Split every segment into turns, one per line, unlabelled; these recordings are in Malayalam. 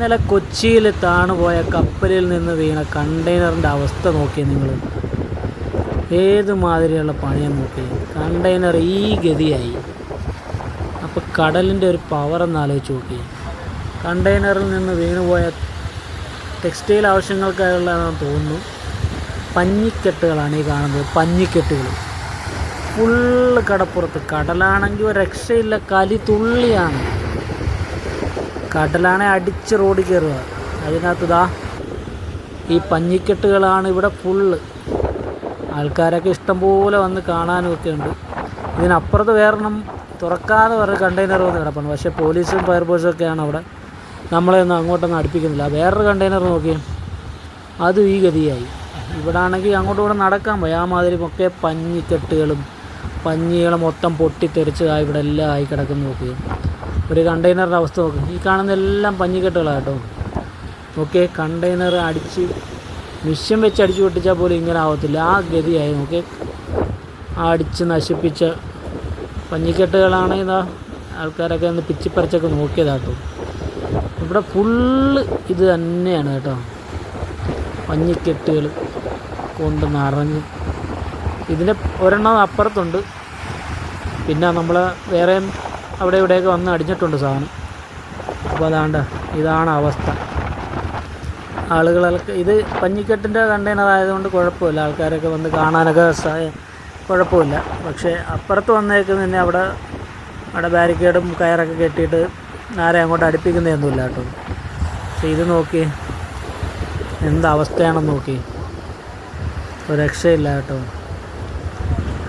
ഇന്നലെ കൊച്ചിയിൽ താണുപോയ കപ്പലിൽ നിന്ന് വീണ കണ്ടെയ്നറിന്റെ അവസ്ഥ നോക്കി നിങ്ങൾ. ഏത് മാതിരിയുള്ള പണിയെന്ന് നോക്കി കണ്ടെയ്നർ ഈ ഗതിയായി. അപ്പോൾ കടലിന്റെ ഒരു പവർ എന്നാലോചിച്ച് നോക്കി കണ്ടെയ്നറിൽ നിന്ന് വീണുപോയ ടെക്സ്റ്റൈൽ ആവശ്യങ്ങൾക്കായുള്ളതാണെന്ന് തോന്നുന്നു. പഞ്ഞിക്കെട്ടുകളാണ് ഈ കാണുന്നത്. പഞ്ഞിക്കെട്ടുകൾ. ഫുള്ള് കടപ്പുറത്ത്. കടലാണെങ്കിൽ രക്ഷയില്ല. കലി തുള്ളിയാണ്. കടലാണെ അടിച്ച് റോഡ് കയറുക. അതിനകത്ത് ഇതാ ഈ പഞ്ഞിക്കെട്ടുകളാണ് ഇവിടെ ഫുള്ള് ആൾക്കാരൊക്കെ ഇഷ്ടംപോലെ വന്ന് കാണാനും ഒക്കെ ഉണ്ട് ഇതിനപ്പുറത്ത് വേറെണ്ണം തുറക്കാതെ വേറെ കണ്ടെയ്നർ വന്ന് കിടപ്പുണ്ട് പക്ഷേ പോലീസും ഫയർഫോഴ്സും ഒക്കെയാണ് അവിടെ. നമ്മളെ ഒന്നും അങ്ങോട്ടൊന്നും അടുപ്പിക്കുന്നില്ല. വേറൊരു കണ്ടെയ്നർ നോക്കി അതും ഈ ഗതിയായി. ഇവിടെ ആണെങ്കിൽ അങ്ങോട്ടും ഇവിടെ നടക്കാൻ പോയി. ആ മാതിരി ഒക്കെ പഞ്ഞിക്കെട്ടുകളും പഞ്ഞികൾ മൊത്തം പൊട്ടിത്തെറിച്ചതായി ഇവിടെ എല്ലാം ആയി കിടക്കുന്നു നോക്കി ഒരു കണ്ടെയ്നറിന്റെ അവസ്ഥ നോക്ക്. ഈ കാണുന്ന എല്ലാം പഞ്ഞിക്കെട്ടുകളാണ് കേട്ടോ. ഓക്കെ കണ്ടെയ്നർ അടിച്ച് മിഷ്യൻ വെച്ച് അടിച്ച് പൊട്ടിച്ചാൽ പോലും ഇങ്ങനെ ആവത്തില്ല. ആ ഗതിയായി നോക്കി അടിച്ച് നശിപ്പിച്ച പഞ്ഞിക്കെട്ടുകളാണ് ഇതാ ആൾക്കാരൊക്കെ ഒന്ന് പിച്ചിപ്പറിച്ചൊക്കെ നോക്കിയതാട്ടോ ഇവിടെ ഫുള്ള് ഇത് തന്നെയാണ് കേട്ടോ. പഞ്ഞിക്കെട്ടുകൾ കൊണ്ട് നിറഞ്ഞ്. ഇതിന്റെ ഒരെണ്ണം അപ്പുറത്തുണ്ട്. പിന്നെ നമ്മൾ വേറെയും അവിടെ ഇവിടെയൊക്കെ വന്ന് അടിഞ്ഞിട്ടുണ്ട് സാധനം. അപ്പോൾ അതാണ്ട ഇതാണ് അവസ്ഥ. ആളുകളൊക്കെ ഇത് പഞ്ഞിക്കെട്ടിന്റെ കണ്ടെയ്നർ ആയതുകൊണ്ട് കുഴപ്പമില്ല. ആൾക്കാരൊക്കെ വന്ന് കാണാനൊക്കെ കുഴപ്പമില്ല. പക്ഷേ അപ്പുറത്ത് വന്നേക്കുന്ന തന്നെ അവിടെ അവിടെ ബാരിക്കേഡും കയറൊക്കെ കെട്ടിയിട്ട് ആരെ അങ്ങോട്ട് അടുപ്പിക്കുന്നതൊന്നുമില്ല കേട്ടോ. പക്ഷേ ഇത് നോക്കി എന്ത് അവസ്ഥയാണെന്ന് നോക്കി. ഒരു രക്ഷയില്ല കേട്ടോ.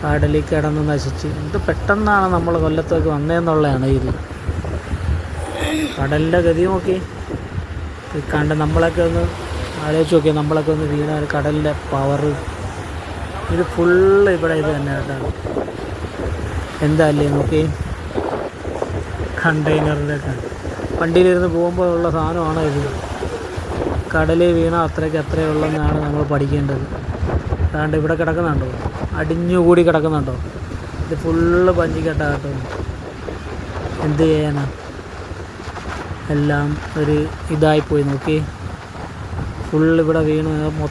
കടലിൽ കിടന്ന് നശിച്ച്. എന്ത് പെട്ടെന്നാണ് നമ്മൾ കൊല്ലത്തേക്ക് വന്നതെന്നുള്ളതാണ് ഇത്. കടലിന്റെ ഗതി നോക്കി. കണ്ട് നമ്മളൊക്കെ ഒന്ന് ആലോചിച്ച് നോക്കി നമ്മളൊക്കെ ഒന്ന് വീണ കടലിന്റെ പവർ ഇത് ഫുള്ള് ഇവിടെ ഇത് തന്നെ കേട്ടോ. എന്തല്ലേ നോക്കി? കണ്ടെയ്നറിന്റെയൊക്കെ വണ്ടിയിലിരുന്ന് പോകുമ്പോൾ ഉള്ള സാധനമാണ് ഇത്. കടലിൽ വീണ അത്രയ്ക്ക് അത്രയേ ഉള്ളെന്നാണ് നമ്മൾ പഠിക്കേണ്ടത്. അതാണ്ട് ഇവിടെ കിടക്കുന്നുണ്ടോ? അടിഞ്ഞുകൂടി കിടക്കുന്നുണ്ടോ? ഇത് ഫുള്ള് പഞ്ചിക്കട്ട കേട്ടോ എന്ത് ചെയ്യാനാ? എല്ലാം ഒരു ഇതായിപ്പോയി നോക്കി. ഫുള്ള് ഇവിടെ വീണ്. മൊത്തം